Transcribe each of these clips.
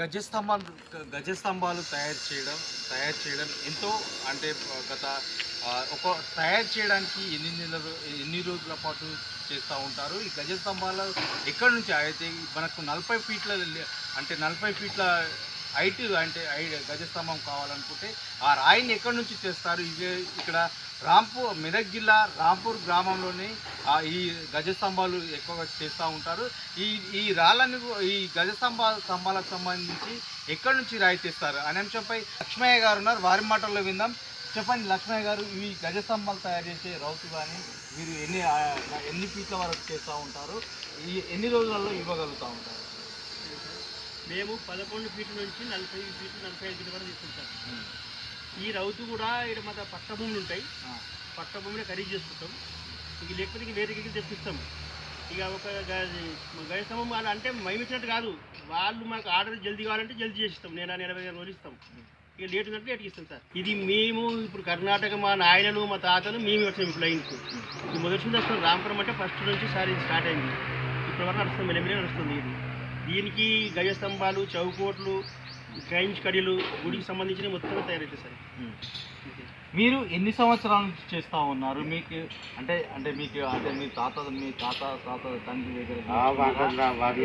గజస్తంభాలు గజస్తంభాలు తయారు చేయడం తయారు చేయడం ఎంతో అంటే గత ఒక తయారు చేయడానికి ఎన్ని నెలలు ఎన్ని రోజుల పాటు చేస్తూ ఉంటారు. ఈ గజస్తంభాలు ఎక్కడి నుంచి అయితే మనకు నలభై ఫీట్ల అంటే నలభై ఫీట్ల హైట్ అంటే ఐ- గజస్తంభం కావాలనుకుంటే ఆ రాయిని ఎక్కడి నుంచి తెస్తారు? ఇదే ఇక్కడ రాంపూర్ మెదక్ జిల్లా రాంపూర్ గ్రామంలోని ఈ గజస్తంభాలు ఎక్కువగా చేస్తూ ఉంటారు. ఈ ఈ రాళ్ళని ఈ గజస్తంభ స్తంభాలకు సంబంధించి ఎక్కడి నుంచి రాయి తెస్తారు? అనే అంశంపై లక్ష్మయ్య గారు ఉన్నారు. వారి మాటల్లో విందాం. చెప్పండి లక్ష్మయ్య గారు ఇవి గజస్తంభాలు తయారు చేసే రౌతు కానీ మీరు ఎన్ని ఎన్ని ఫీట్ల వరకు చేస్తూ ఉంటారు? ఈ ఎన్ని రోజులలో ఇవ్వగలుగుతూ ఉంటారు? మేము పదకొండు ఫీట్ల నుంచి నలభై ఫీట్లు నలభై ఐదు ఫీట్ల వరకు తీసుకుంటాం. ఈ రౌతు కూడా ఇక్కడ మన పట్ట భూములు ఉంటాయి. ఆ, పట్ట భూమిని ఖరీదు చేసుకుంటాం. ఇక లేకపోతే ఇక వేరే గిరికి తెప్పిస్తాం. ఇక ఒక గైస్తంభం వాళ్ళు అంటే మేమిచ్చినట్టు కాదు. వాళ్ళు మాకు ఆర్డర్ జల్దీ కావాలంటే జల్దీ చేసిస్తాం. నేను ఎనభై రోజులు ఇస్తాం ఇక లేట్ ఉన్నట్టు లేట్కి ఇస్తాం సార్. ఇది మేము ఇప్పుడు కర్ణాటక మా నాయనలు మా తాతలు మేము వచ్చాం ఇప్పుడు లైన్కు. ఇది మొదటి నుంచి వస్తాం రాంపురం అంటే ఫస్ట్ నుంచి సార్ ఇది స్టార్ట్ అయింది. ఇప్పటి వరకు నడుస్తుంది మెల్లమెల్లే నడుస్తుంది ఇది. దీనికి గజ స్తంభాలు చౌకోట్లు గైన్స్ కడీలు గుడికి సంబంధించిన మొత్తం తయారైతే సార్. మీరు ఎన్ని సంవత్సరాల నుంచి చేస్తూ ఉన్నారు మీకు అంటే అంటే మీకు అంటే మీ తాత మీ తాత తాత తండ్రి దగ్గర?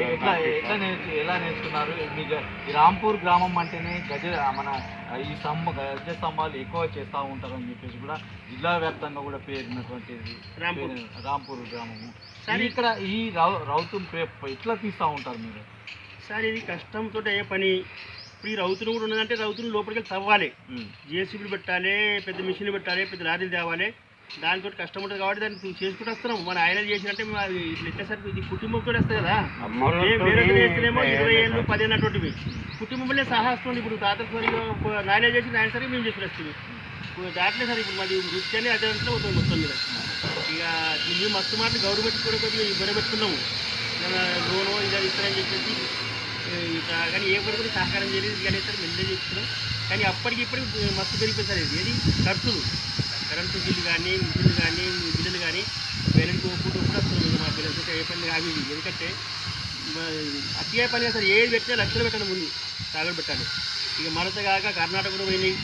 ఎట్లా ఎట్లా నేర్చు ఎలా నేర్చుకున్నారు మీకు ఈ రాంపూర్ గ్రామం అంటేనే గజ మన ఈ స్తంభ గజ స్తంభాలు ఎక్కువ చేస్తూ ఉంటారని చెప్పేసి కూడా జిల్లా వ్యాప్తంగా కూడా పేరున్నటువంటిది రాంపూర్. పేరు- రాంపూర్ గ్రామము సరే. ఇక్కడ ఈ రౌ రౌతుని పే- ఎట్లా తీస్తూ ఉంటారు మీరు సార్ ఇది కష్టంతో అయ్యే పని ఇప్పుడు ఈ రౌతులు కూడా ఉన్నదంటే రౌతులు లోపలికి తవ్వాలి. జేసీబీలు పెట్టాలి పెద్ద మిషన్లు పెట్టాలి పెద్ద లారీలు తేవాలి. దానితో కష్టం ఉంటుంది కాబట్టి దాన్ని చేసుకుంటూ వస్తున్నాం. మన ఆయన చేసినట్టే సార్ ఇది కుటుంబంతో వస్తుంది కదా. వేరే చేస్తేనేమో ఇరవై ఏళ్ళు పదిహేను అటువంటివి. కుటుంబంలో సహా వస్తుంది. ఇప్పుడు తాత సరిగా నాయన చేసి నాయన సరిగా మేము చేసి వస్తుంది దాంట్లో సార్ ఇప్పుడు మాది వృత్తి అని అదే అంతా అవుతుంది మొత్తం మీద. ఇక మేము మస్తు మాటలు గవర్నమెంట్ కూడా కొద్దిగా ఇబ్బంది పెట్టుకున్నాము. లోను ఇదే ఇస్తారని చెప్పేసి కానీ ఏ పని కూడా సహకారం చేయలేదు. కానీ సార్ మెల్లే చెప్తున్నాం. కానీ అప్పటికి ఇప్పటికి మస్తు పెరిగిపోయింది సార్ ఇది. ఏది? ఖర్చులు కరెంటు బిల్లు కానీ మిషన్లు కానీ బిల్లులు కానీ పేరెంట్ ఫుడ్ కూడా వస్తుంది మా పిల్లలతో ఏ పని కాదు ఎందుకంటే అతిగా పని సార్ ఏది పెట్టినా లక్షలు పెట్టాలి ముందు తాగలు పెట్టాలి. ఇక మరత కాక కర్ణాటక కూడా పోయినాయి.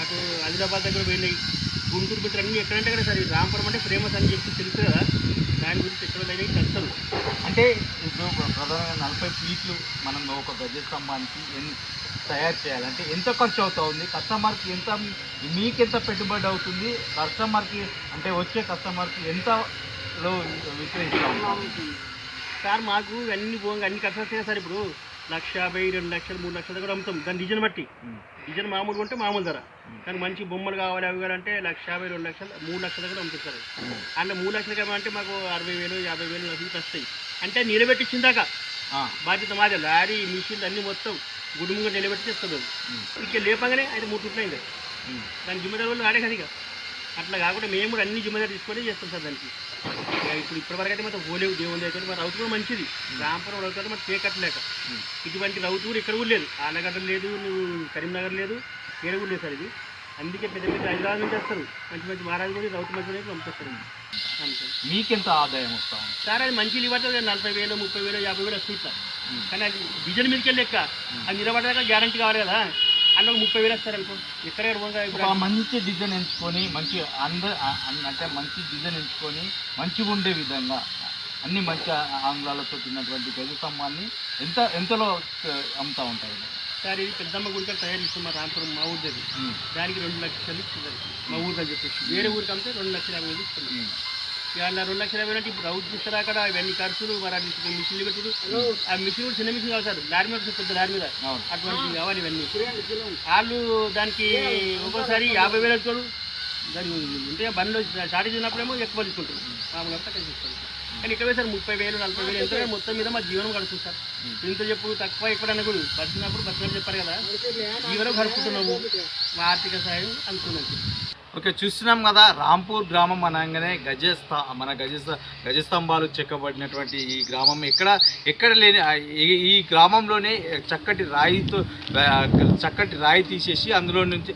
అటు ఆదిలాబాద్ దగ్గర పోయినాయి. గుంటూరు బిడ్డలు అన్నీ ఎక్కడంటే కదా సార్. ఈ రాంపురం అంటే ఫేమస్ అని చెప్పి తెలుసు కదా. దాని గురించి ఎక్కడ పోయినాయి కష్టలు అంటే ఇప్పుడు ప్రధానంగా నలభై ఫీట్లు మనం ఒక గజ స్తంభానికి ఎన్ని తయారు చేయాలంటే ఎంత ఖర్చు అవుతుంది కస్టమర్కి ఎంత మీకు ఎంత పెట్టుబడి అవుతుంది? కస్టమర్కి అంటే వచ్చే కస్టమర్కి ఎంతలో విక్రయిస్తా సార్ మాకు పోగా అన్ని ఖర్చు వస్తాయి సార్ ఇప్పుడు లక్ష యాభై రెండు లక్షలు మూడు లక్షల దగ్గర అమ్ముతాం. దాని డిజైన్ బట్టి. డిజైన్ మామూలుగా ఉంటే మామూలు ధర. కానీ మంచి బొమ్మలు కావాలి అవి కావాలంటే లక్ష యాభై రెండు లక్షలు మూడు లక్షల దగ్గర అమ్ముతారు. అంటే మూడు లక్షలకి ఏమంటే మాకు అరవై వేలు యాభై వేలు లక్షలు వస్తాయి. అంటే నిలబెట్టించిందాక బాధ్యత మాదే. లారీ మిషన్ అన్ని మొత్తం గుడుముగా నిలబెట్టి తెస్తుంది ఉమ్. ఇక లేపగానే అయితే మూడు ఉమ్. దాని జిమ్మదారు వాళ్ళు ఆడే కదా ఇక. అట్లా కాకుండా మేము కూడా అన్ని జిమ్మదారు తీసుకొని చేస్తాం సార్ దానికి. ఇప్పుడు ఇప్పటివరకు అయితే మొత్తం పోలేవు దేవుని దగ్గర. మరి రౌతు కూడా మంచిది. రాంపురం రౌతు మరి పేకట్లేక ఉమ్. ఇటువంటి రౌతు కూడా ఇక్కడ కూడా లేదు. ఆలగడ్డ లేదు నువ్వు కరీంనగర్ లేదు ఏడ కూడా లేదు సార్ ఇది. అందుకే పెద్ద పెద్ద హైదరాబాద్ నుంచి వస్తారు. మంచి మంచి మహారాజు కూడా రౌతు మంచి పంపిస్తారు. మీకెంత ఆదాయం వస్తా సార్ అది మంచి ఇవ్వట్లేదు నలభై వేలు ముప్పై వేలు యాభై వేలు వస్తుంది. కానీ అది డీజిల్ మీదకి వెళ్ళి లెక్క. అది నిలబడదాకా గ్యారంటీ కావాలి కదా. అందులో ఒక ముప్పై వేలు వస్తారు అనుకో. ఎక్కడ ఒక మంచి డిజైన్ ఎంచుకొని మంచి అంద అ- అన్- అంటే మంచి డిజైన్ ఎంచుకొని మంచిగా ఉండే విధంగా అన్ని మంచి ఆంగ్లాలతో తిన్నటువంటి గజ స్తంభాన్ని ఎంత ఎంతలో అమ్ముతా ఉంటారు? సార్ ఇది పెద్దమ్మ గుడికి తయారు చేస్తాం మా రాంపురం మా ఊరి దగ్గర ఉమ్, దానికి రెండు లక్షలు మా ఊరికి అని చెప్పేసి. వేరే ఊరికి అమ్మితే రెండు లక్షల యాభై వేలు ఇస్తున్నాం అలా రెండు లక్షల యాభై అంటే ఇప్పుడు రౌత్ ఇస్తారు అక్కడ? ఇవన్నీ ఖర్చులు మరి అది మిషన్లు పెట్టుడు ఆ మిషన్ కూడా చిన్న మిషన్ కాదు సార్. లారీ మీద పెద్ద లారీ మీద. అటువంటివి కావాలి ఇవన్నీ. వాళ్ళు దానికి ఒక్కోసారి యాభై వేలు వచ్చాడు దాని ఉంటే బండ్లో షార్టేజ్ ఉన్నప్పుడేమో ఎక్కువ తీసుకుంటారు. మామూలుగా తక్కువ తీసుకుంటారు కానీ ఇక్కడ సార్ ముప్పై వేలు నలభై వేలు ఎంత మొత్తం మీద మా జీవనం గడుస్తుంది సార్. ఇంత చెప్పు తక్కువ ఎక్కడన్నా కూడా. బతికినప్పుడు బతికినప్పుడు చెప్పారు కదా. జీవనం గడుపుతున్నాము. మా ఆర్థిక సాయం అనుకున్నది ఓకే చూస్తున్నాం కదా రాంపూర్ గ్రామం అనగానే గజస్థ మన గజ గజస్తంభాలు చెక్కబడినటువంటి ఈ గ్రామం. ఎక్కడ ఎక్కడ లేని ఈ- గ్రామంలోనే చక్కటి రాయితో చక్కటి రాయి తీసేసి అందులో నుంచి